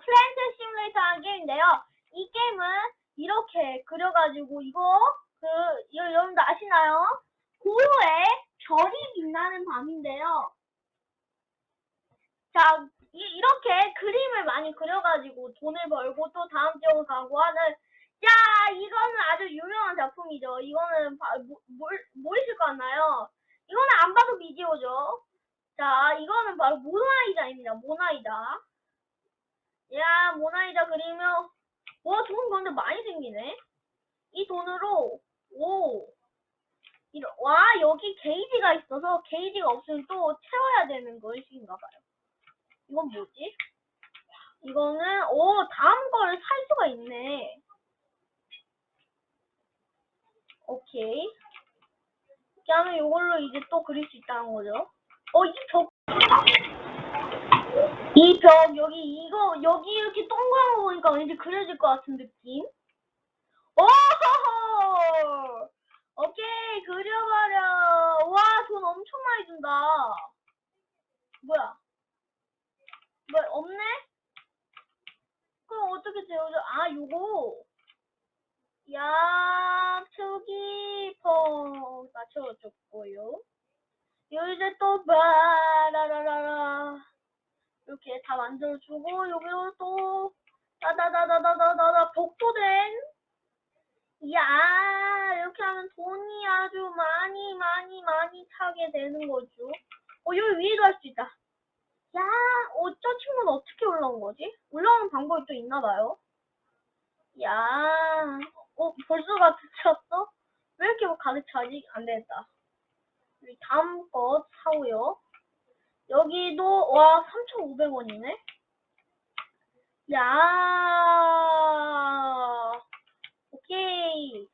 플랜트 시뮬레이터라는 게임인데요. 이 게임은 이렇게 그려가지고 이거 그 여러분들 아시나요? 고요에 별이 빛나는 밤인데요. 자 이, 이렇게 그림을 많이 그려가지고 돈을 벌고 또 다음 지역을 가고 하는 야 이거는 아주 유명한 작품이죠. 이거는 뭘, 모르실 거 같나요? 이거는 안 봐도 비디오죠. 자 이거는 바로 모나이자입니다. 모나이자. 야 모나이자 그리면 와돈 근데 많이 생기네. 이 돈으로 오 이러, 와 여기 게이지가 있어서 게이지가 없으면 또 채워야 되는 것인가 봐요. 이건 뭐지? 이거는 오 다음 거를 살 수가 있네. 오케이. 이렇게 하면 이걸로 이제 또 그릴 수 있다는 거죠. 어, 이 벽. 이 벽, 여기, 이거, 여기 이렇게 동그란 거 보니까 왠지 그려질 것 같은 느낌? 오! 오케이, 그려버려. 와, 돈 엄청 많이 준다. 뭐야? 뭐, 없네? 그럼 어떻게 채워져? 아, 요거. 야, 저기, 펑. 맞춰줬고요. 요 이제 또, 바라라라라. 이렇게 다 만들어주고 여기로 또 나나나나나나나 복도된 이야 이렇게 하면 돈이 아주 많이 많이 많이 타게 되는 거죠. 어 여기 위에도 할 수 있다. 야, 어저 친구는 어떻게 올라온 거지? 올라오는 방법이 또 있나 봐요. 야, 어 벌써 다 붙였어? 왜 이렇게 뭐 가득 차지? 안 된다. 다음 것 사고요. 여기도, 와, 3,500원이네? 야, 오케이.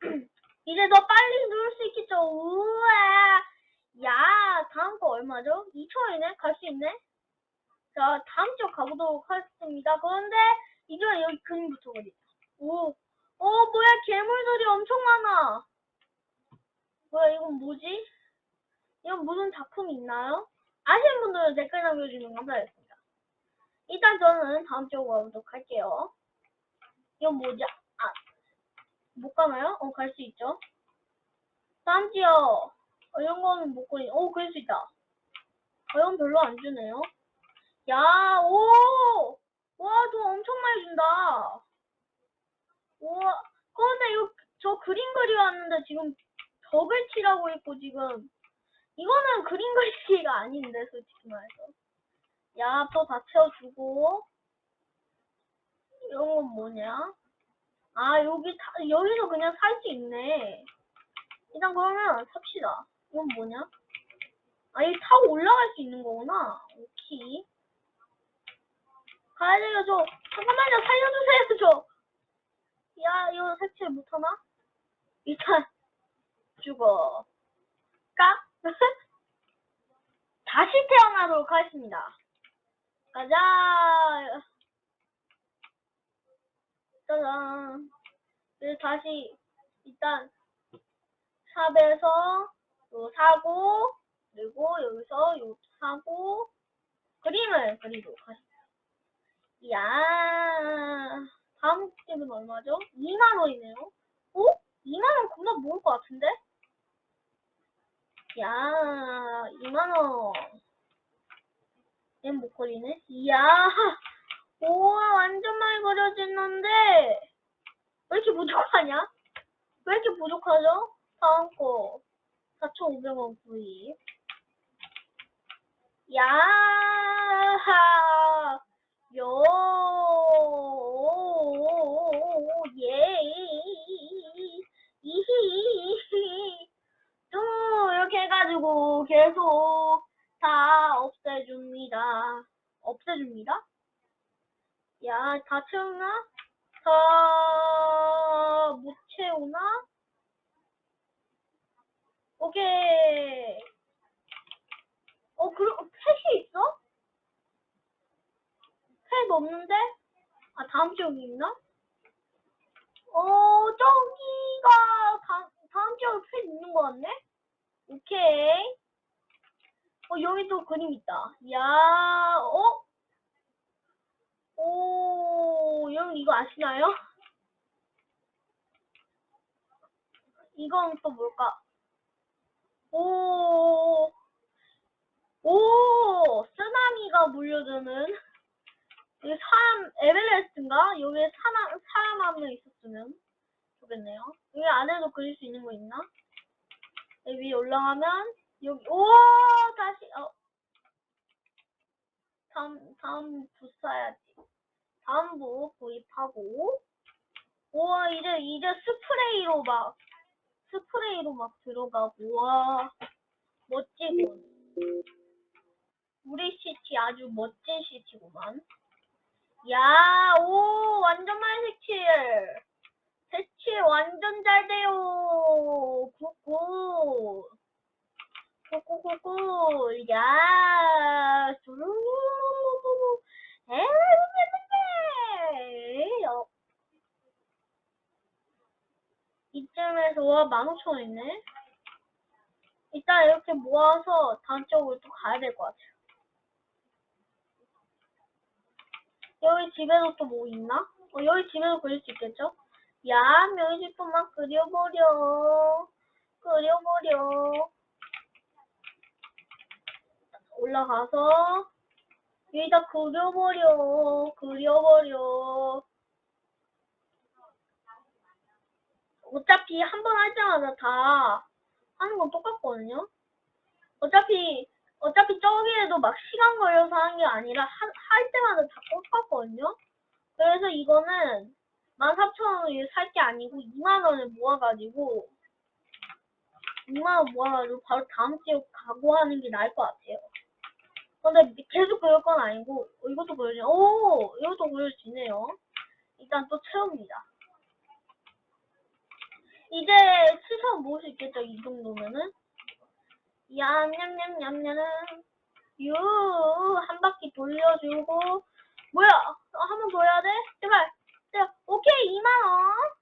이제 더 빨리 누를 수 있겠죠? 우와! 야, 다음 거 얼마죠? 2,000원이네? 갈 수 있네? 자, 다음 주 가보도록 하겠습니다. 그런데, 이제 여기 그림부터 그리자. 오, 어, 뭐야, 괴물들이 엄청 많아. 뭐야, 이건 뭐지? 이건 무슨 작품이 있나요? 아시는 분들은 댓글 남겨주시면 감사하겠습니다. 일단 저는 다음 주에 가보도록 할게요. 이건 뭐지? 아, 못 가나요? 어, 갈 수 있죠. 다음 주요. 어, 이런 거는 못 그리, 오, 그릴 수 있다. 어, 이건 별로 안 주네요. 야, 오! 와, 돈 엄청 많이 준다. 우와, 그런데 이거, 저 그림 그려왔는데 지금 벽을 칠하고 있고 지금, 이거는 그림 그리기가 아닌데, 솔직히 말해서. 야, 또 다 채워주고, 이런 건 뭐냐? 아, 여기, 다, 여기서 그냥 살 수 있네. 일단 그러면 삽시다. 이건 뭐냐? 아, 이 타고 올라갈 수 있는 거구나. 오케이. 가야 돼요, 저. 잠깐만요, 살려주세요, 저. 야, 이거 색칠 못하나? 일단, 죽어. 까? 다시 태어나도록 하겠습니다. 가자. 짜잔. 다시, 일단, 샵에서, 요 사고, 그리고 여기서 요 사고, 그림을 그리도록 하겠습니다. 이야, 다음 집은 얼마죠? 2만원이네요. 오? 2만원 그만 모을 것 같은데? 야, 2만원. 얘는 목걸이네? 이야, 우와, 완전 많이 그려졌는데, 왜 이렇게 부족하냐? 왜 이렇게 부족하죠? 다음 거, 4,500원 구입. 야하, 요, 예, 이히, 또 이렇게 해가지고 계속 다 없애줍니다. 없애줍니다? 야, 다 채우나? 다, 못 채우나? 오케이. 어, 그, 펫이 있어? 펫 없는데? 아, 다음 지역이 있나? 어, 저기가, 다, 다음 지역에 펫 있는 것 같네? 오케이. 어, 여기 또 그림 있다. 야, 어? 오, 여러분 이거 아시나요? 이건 또 뭘까? 오, 오, 쓰나미가 몰려드는 여기 사람 에베레스트인가? 여기에 사람 사람 한 명 있었으면 좋겠네요. 여기 안에도 그릴 수 있는 거 있나? 여기 위에 올라가면 여기 오 다시 어 다음 다음 부 써야지. 다음 부 구입하고 오 이제 이제 스프레이로 막 스프레이로 막 들어가고 와 멋지군. 우리 시티 아주 멋진 시티구만. 야, 오, 완전 많이 색칠. 색칠 완전 잘 돼요. 굿굿. 굿굿굿굿. 야, 쭈루루루루. 에이. 어. 이쯤에서 와, 15,000원 있네. 이따 이렇게 모아서 다음 쪽으로 또 가야 될 것 같아요. 여기 집에도 또뭐 있나? 어, 여기 집에도 그릴 수 있겠죠? 야, 명식품만 그려버려. 그려버려. 올라가서 여기다 그려버려. 그려버려. 어차피 한번할 때마다 다 하는 건 똑같거든요. 어차피 어차피 저기에도 막 시간 걸려서 하는 게 아니라 하, 할 때마다 다 똑같거든요. 그래서 이거는 14,000원을 살 게 아니고 2만원을 모아가지고 2만원 모아가지고 바로 다음 주에 가고 하는 게 나을 것 같아요. 근데 계속 그럴 건 아니고 어, 이것도 그려지 오 이것도 그려지네요. 일단 또 채웁니다. 이제 시선 모을 수 있겠죠? 이 정도면은? 얌얌얌얌얌 유한 바퀴 돌려주고. 뭐야? 어, 한번 더 해야 돼? 제발. 제발. 오케이 2만원.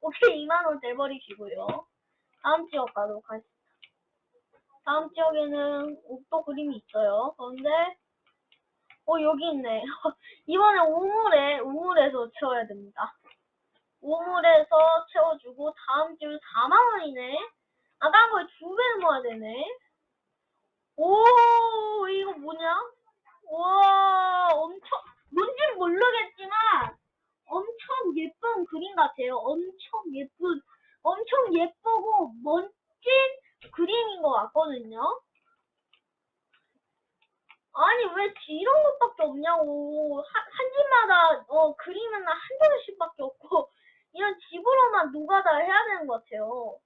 오케이 2만원 내버리시고요. 다음 지역 가도록 하겠습니다 다음 지역에는 또 그림이 있어요 그런데 어 여기 있네 이번에 우물에 우물에서 채워야 됩니다 우물에서 채워주고 다음 주 4만 원이네 아까 거에 두 배를 모아야 되네. 오, 이거 뭐냐? 와, 엄청, 뭔지는 모르겠지만, 엄청 예쁜 그림 같아요. 엄청 예쁜, 엄청 예쁘고 멋진 그림인 것 같거든요. 아니, 왜 이런 것밖에 없냐고. 한, 한 집마다, 어, 그림은 한 장씩밖에 없고, 이런 집으로만 노가다 해야 되는 것 같아요.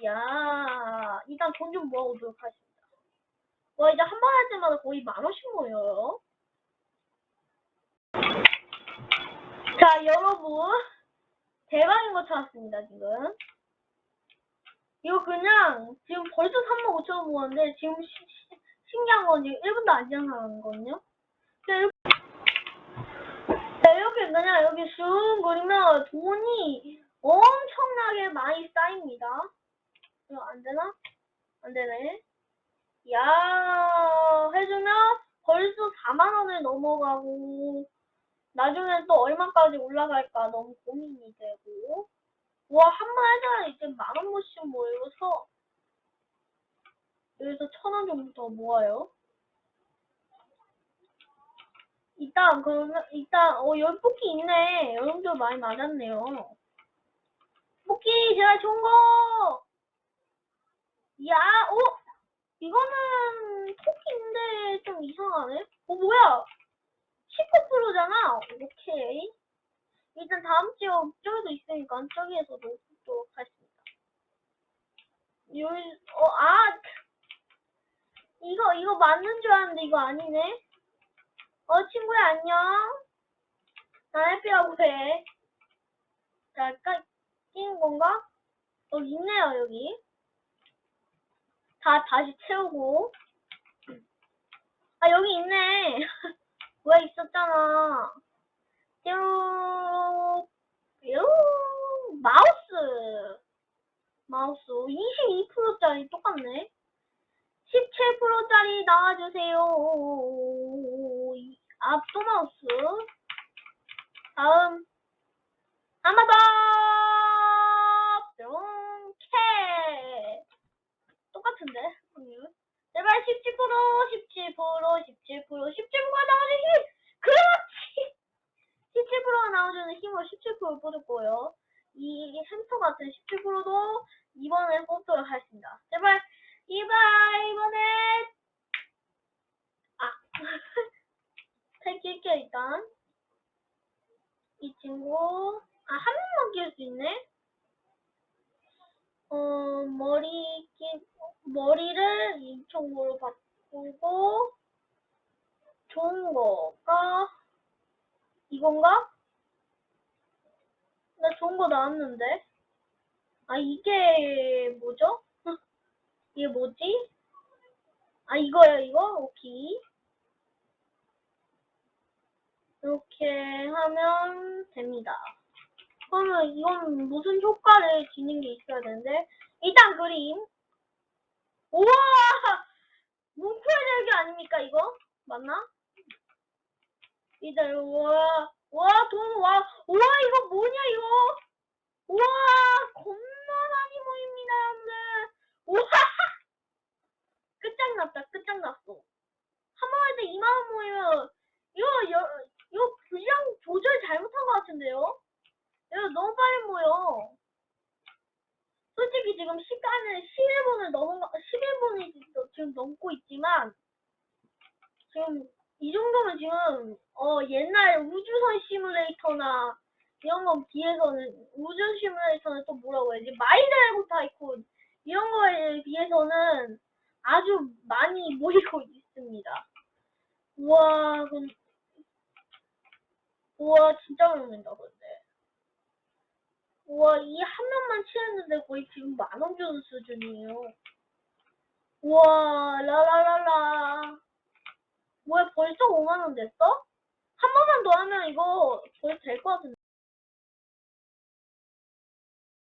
이야, 일단 돈 좀 모아오도록 하겠습니다. 와, 이제 한 번 할 때마다 거의 만 원씩 모여요. 자, 여러분. 대박인 거 찾았습니다, 지금. 이거 그냥, 지금 벌써 3만 5천 원 모았는데, 지금 시, 시, 신기한 건 지금 1분도 안 지나가는 거거든요. 자, 이렇게, 자, 이렇게 그냥 여기 쑥 그리면 돈이 엄청나게 많이 쌓입니다. 이거 안 되나? 안 되네. 야, 해주면 벌써 4만 원을 넘어가고 나중에 또 얼마까지 올라갈까 너무 고민이 되고 와, 한번 하잖아. 이제 만 원씩 모여서 여기서 천 원 정도 더 모아요. 일단 그러면 일단 어 여기 뽑기 있네. 여러분들 많이 맞았네요. 뽑기 제가 좋은 거. 야, 어? 이거는 토끼인데 좀 이상하네? 어, 뭐야? 19%잖아? 오케이. 일단 다음 지역 저기도 있으니까 저기에서도 보도록 하겠습니다. 여기, 어, 아! 이거, 이거 맞는 줄 알았는데 이거 아니네? 어, 친구야, 안녕? 난 해피하고 해. 자, 깔, 끼는 건가? 어, 있네요, 여기. 다 다시 채우고 아 여기 있네 왜 있었잖아 뾰 뾰. 마우스 마우스 22%짜리 똑같네 17%짜리 나와주세요 아, 또 마우스. 다음. 한번 더! 이렇게. 똑같은데. 제발 17%, 17%, 17%, 17%가 나와주시 그렇지! 17%가 나와주는 힘으로 17%를 뽑을 거예요. 이 햄스터 같은 17%도 이번에 뽑도록 하겠습니다. 제발, 이발, 이번에, 아. 탈길게 일단. 이 친구, 아, 한 명만 끼울 수 있네? 어, 머리, 끼, 머리를 이쪽으로 바꾸고, 좋은 거가, 이건가? 나 좋은 거 나왔는데? 아, 이게 뭐죠? 이게 뭐지? 아, 이거야, 이거? 오케이. 이렇게 하면 됩니다. 그러면 이건 무슨 효과를 지닌 게 있어야 되는데, 일단 그림. 우와! 뭉클 열기 아닙니까, 이거? 맞나? 일단, 우와, 와, 돈, 와, 이거 뭐냐, 이거? 우와, 겁나 많이 모입니다, 여러분들. 우와! 끝장났다, 끝장났어. 한번할때 2만원 모이면, 이거, 여, 이거 분량 조절 잘못한 것 같은데요? 이거 너무 빨리 모여. 솔직히 지금 시간을 11분을 넘은 거, 11분이 지금 넘고 있지만, 지금 이 정도면 지금, 어, 옛날 우주선 시뮬레이터나 이런 거 비해서는, 우주 시뮬레이터는 또 뭐라고 해야지, 마이드래곤 타이쿤, 이런 거에 비해서는 아주 많이 모이고 있습니다. 우와, 그, 우와, 진짜 모인다, 근데. 우와, 이 한 명만 치했는데 거의 지금 만원 주는 수준이에요. 우와, 라라라라. 뭐야, 벌써 5만 원 됐어? 한 번만 더 하면 이거 벌써 될것 같은데.